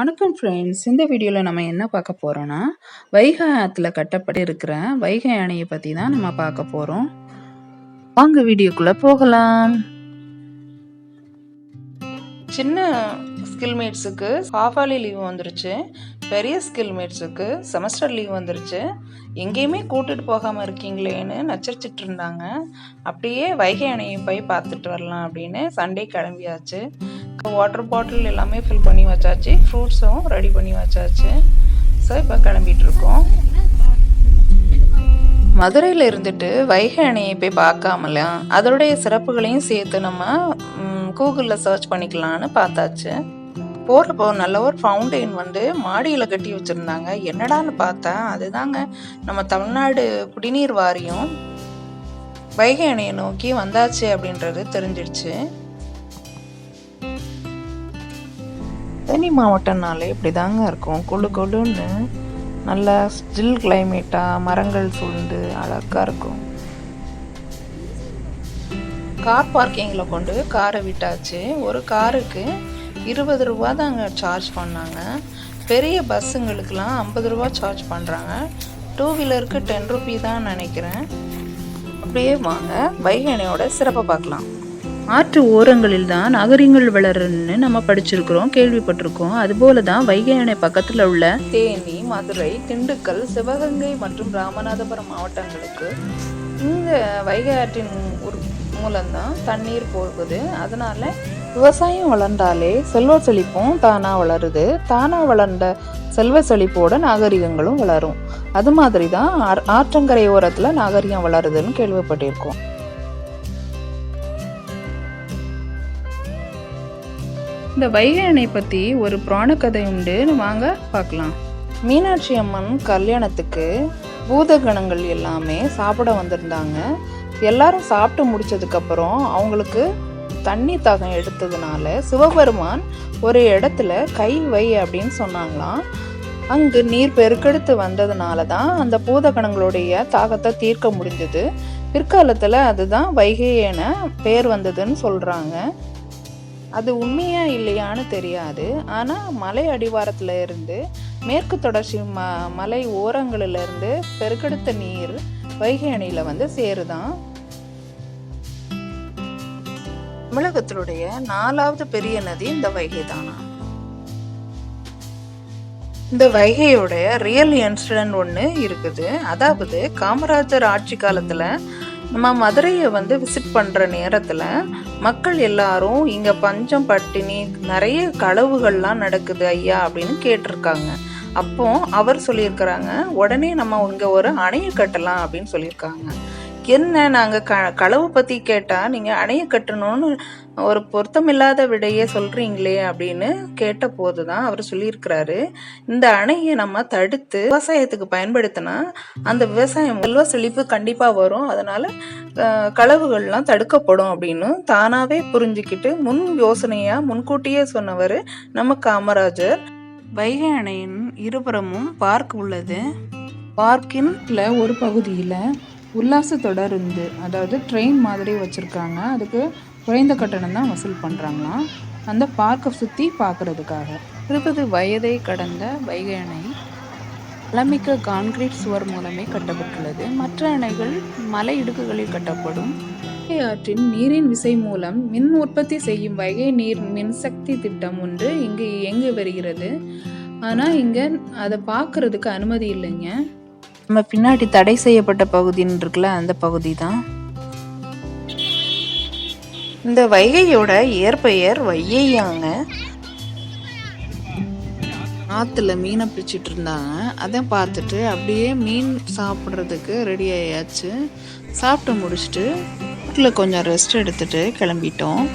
வணக்கம் ஃப்ரெண்ட்ஸ் இந்த வீடியோவில் நம்ம என்ன பார்க்க போகிறோன்னா வைகை ஆற்றுல கட்டப்பட்டு இருக்கிற வைகை அணையை பற்றி தான் நம்ம பார்க்க போகிறோம் வாங்க வீடியோக்குள்ளே போகலாம். சின்ன ஸ்கில்மேட்ஸுக்கு ஹாஃபாலி லீவ் வந்துருச்சு. பெரிய ஸ்கில்மேட்ஸுக்கு செமஸ்டர் லீவ் வந்துருச்சு. எங்கேயுமே கூட்டிட்டு போகாமல் இருக்கீங்களேன்னு நச்சரிச்சிட்டு இருந்தாங்க. அப்படியே வைகை அணையை போய் பார்த்துட்டு வரலாம் அப்படின்னு சண்டே கிளம்பியாச்சு. வாட்டர் பாட்டில் எல்லாமே ஃபில் பண்ணி வச்சாச்சு. ஃப்ரூட்ஸும் ரெடி பண்ணி வச்சாச்சு. ஸோ இப்போ கிளம்பிட்டு இருக்கோம் மதுரையில் இருந்துட்டு வைகை அணையை போய் பார்க்காமலாம் அதோடைய சிறப்புகளையும் சேர்த்து நம்ம கூகுளில் சர்ச் பண்ணிக்கலான்னு பார்த்தாச்சு. போகிறப்போ நல்ல ஒரு ஃபவுண்டெயின் வந்து மாடியில் கட்டி வச்சுருந்தாங்க. என்னடான்னு பார்த்தா அதுதாங்க. நம்ம தமிழ்நாடு குடிநீர் வாரியம் வைகை அணையை நோக்கி வந்தாச்சு அப்படின்றது தெரிஞ்சிடுச்சு. தேனி மாவட்டம்னாலே இப்படி தாங்க இருக்கும். கொழு கொழுன்னு நல்லா ஜில் கிளைமேட்டாக மரங்கள் சூழ்ந்து அழகாக இருக்கும். கார் பார்க்கிங்கில் கொண்டு காரை விட்டாச்சு. ஒரு காருக்கு இருபது ரூபா தாங்க சார்ஜ் பண்ணாங்க. பெரிய பஸ்ஸுங்களுக்கெலாம் ஐம்பது ரூபா சார்ஜ் பண்ணுறாங்க டூ வீலருக்கு டென் ருபி தான் நினைக்கிறேன். அப்படியே வாங்க வைகை சிறப்பை பார்க்கலாம். ஆற்று ஓரங்களில் தான் நாகரிகங்கள் வளருன்னு நம்ம படிச்சிருக்கிறோம் கேள்விப்பட்டிருக்கோம். அதுபோல தான் வைகை அணை பக்கத்தில் உள்ள தேனி மதுரை திண்டுக்கல் சிவகங்கை மற்றும் ராமநாதபுரம் மாவட்டங்களுக்கு இந்த வைகை ஆற்றின் ஒரு மூலம்தான் தண்ணீர் போகுது. அதனால விவசாயம் வளர்ந்தாலே செல்வ செழிப்பும் தானா வளருது. தானா வளர்ந்த செல்வ செழிப்போட நாகரிகங்களும் வளரும். அது மாதிரி தான் ஆற்றங்கரை ஓரத்தில் நாகரிகம் வளருதுன்னு கேள்விப்பட்டிருக்கோம். இந்த வைகை அணை பற்றி ஒரு புராண கதை உண்டு வாங்க பார்க்கலாம் மீனாட்சி அம்மன் கல்யாணத்துக்கு பூதகணங்கள் எல்லாமே சாப்பிட வந்திருந்தாங்க. எல்லாரும் சாப்பிட்டு முடிச்சதுக்கப்புறம் அவங்களுக்கு தண்ணி தாகம் எடுத்ததுனால சிவபெருமான் ஒரு இடத்துல கை வை அப்படின்னு சொன்னாங்களாம். அங்கு நீர் பெருக்கெடுத்து வந்ததுனால தான் அந்த பூதகணங்களுடைய தாகத்தை தீர்க்க முடிஞ்சது. பிற்காலத்தில் அதுதான் வைகை என பேர் வந்ததுன்னு சொல்கிறாங்க அது உண்மையா இல்லையான்னு தெரியாது. ஆனால் மலை அடிவாரத்தில் இருந்து மேற்கு தொடர்ச்சி ம மலை ஓரங்களிலிருந்து பெருக்கெடுத்த நீர் வைகை அணியில் வந்து சேருதான். தமிழகத்தினுடைய நாலாவது பெரிய நதி இந்த வைகை தானா? இந்த வைகையோட ரியல் இன்சிடென்ட் ஒன்று இருக்குது. அதாவது காமராஜர் ஆட்சி காலத்தில் நம்ம மதுரையை வந்து விசிட் பண்ணுற நேரத்தில் மக்கள் எல்லாரும் இங்கே பஞ்சம் பட்டினி நிறைய களவுகள்லாம் நடக்குது ஐயா அப்படின்னு கேட்டிருக்காங்க. அப்போ அவர் சொல்லியிருக்கிறாங்க உடனே நம்ம இங்கே ஒரு அணையை கட்டலாம் அப்படின்னு சொல்லியிருக்காங்க. என்ன நாங்கள் க களவு பற்றி கேட்டால் நீங்கள் அணையை கட்டணும்னு ஒரு பொருத்தமில்லாத விடையே சொல்கிறீங்களே அப்படின்னு கேட்ட போது தான் அவர் சொல்லியிருக்கிறாரு. இந்த அணையை நம்ம தடுத்து விவசாயத்துக்கு பயன்படுத்தினா அந்த விவசாயம் செல்வ செழிப்பு கண்டிப்பாக வரும். அதனால் களவுகள்லாம் தடுக்கப்படும் அப்படின்னு தானாகவே புரிஞ்சுக்கிட்டு முன் யோசனையாக முன்கூட்டியே சொன்னவர் நம்ம காமராஜர். வைகை அணையின் இருபுறமும் பார்க் உள்ளது. பார்க்கின் ஒரு பகுதியில் உல்லாச தொடருந்து அதாவது ட்ரெயின் மாதிரி வச்சுருக்காங்க. அதுக்கு குறைந்த கட்டணம் தான் வசூல் பண்ணுறாங்களாம் அந்த பார்க்கை சுற்றி பார்க்குறதுக்காக இருபது வயதை கடந்த வைகை அணை பழமிக்க கான்கிரீட் சுவர் மூலமே கட்டப்பட்டுள்ளது. மற்ற அணைகள் மலை இடுக்குகளில் கட்டப்படும். வைகை ஆற்றின் நீரின் விசை மூலம் மின் உற்பத்தி செய்யும் வைகை நீர் மின்சக்தி திட்டம் ஒன்று இங்கு இயங்கி வருகிறது. ஆனால் இங்கே அதை பார்க்குறதுக்கு அனுமதி இல்லைங்க. நம்ம பின்னாடி தடை செய்யப்பட்ட பகுதின்னு இருக்குல்ல அந்த பகுதி தான். இந்த வைகையோட இயற்பெயர் வையையாங்க. ஆற்றுல மீனை பிடிச்சிட்டு இருந்தாங்க. அதை பார்த்துட்டு அப்படியே மீன் சாப்பிட்றதுக்கு ரெடி ஆயாச்சு. சாப்பிட்டு முடிச்சுட்டு வீட்டில் கொஞ்சம் ரெஸ்ட் எடுத்துட்டு கிளம்பிட்டோம்.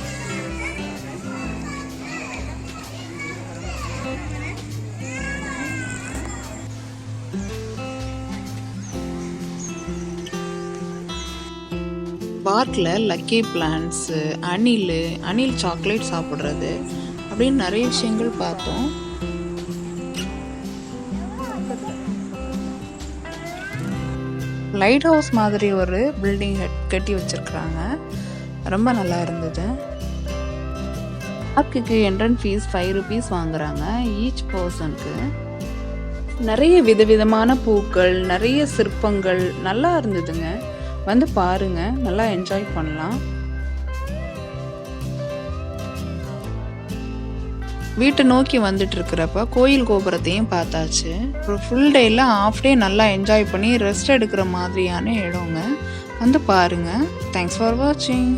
பார்க்கில் லக்கி பிளான்ஸு அணில் அணில் சாக்லேட் சாப்பிட்றது அப்படின்னு நிறைய விஷயங்கள் பார்த்தோம். லைட் ஹவுஸ் மாதிரி ஒரு பில்டிங் கட்டி வச்சுருக்குறாங்க. ரொம்ப நல்லா இருந்தது. பார்க்குக்கு என்ட்ரன் ஃபீஸ் ஃபைவ் ருபீஸ் வாங்குறாங்க ஈச் பர்சனுக்கு நிறைய விதவிதமான பூக்கள் நிறைய சிற்பங்கள் நல்லா இருந்ததுங்க. வந்து பாருங்க நல்லா என்ஜாய் பண்ணலாம். வீட்டை நோக்கி வந்துட்டு இருக்கிறப்ப கோயில் கோபுரத்தையும் பார்த்தாச்சு. ஒரு ஃபுல் டேயில் ஆஃப் டே நல்லா என்ஜாய் பண்ணி ரெஸ்ட் எடுக்கிற மாதிரியான இடங்க. வந்து பாருங்கள் தேங்க்ஸ் ஃபார் வாட்சிங்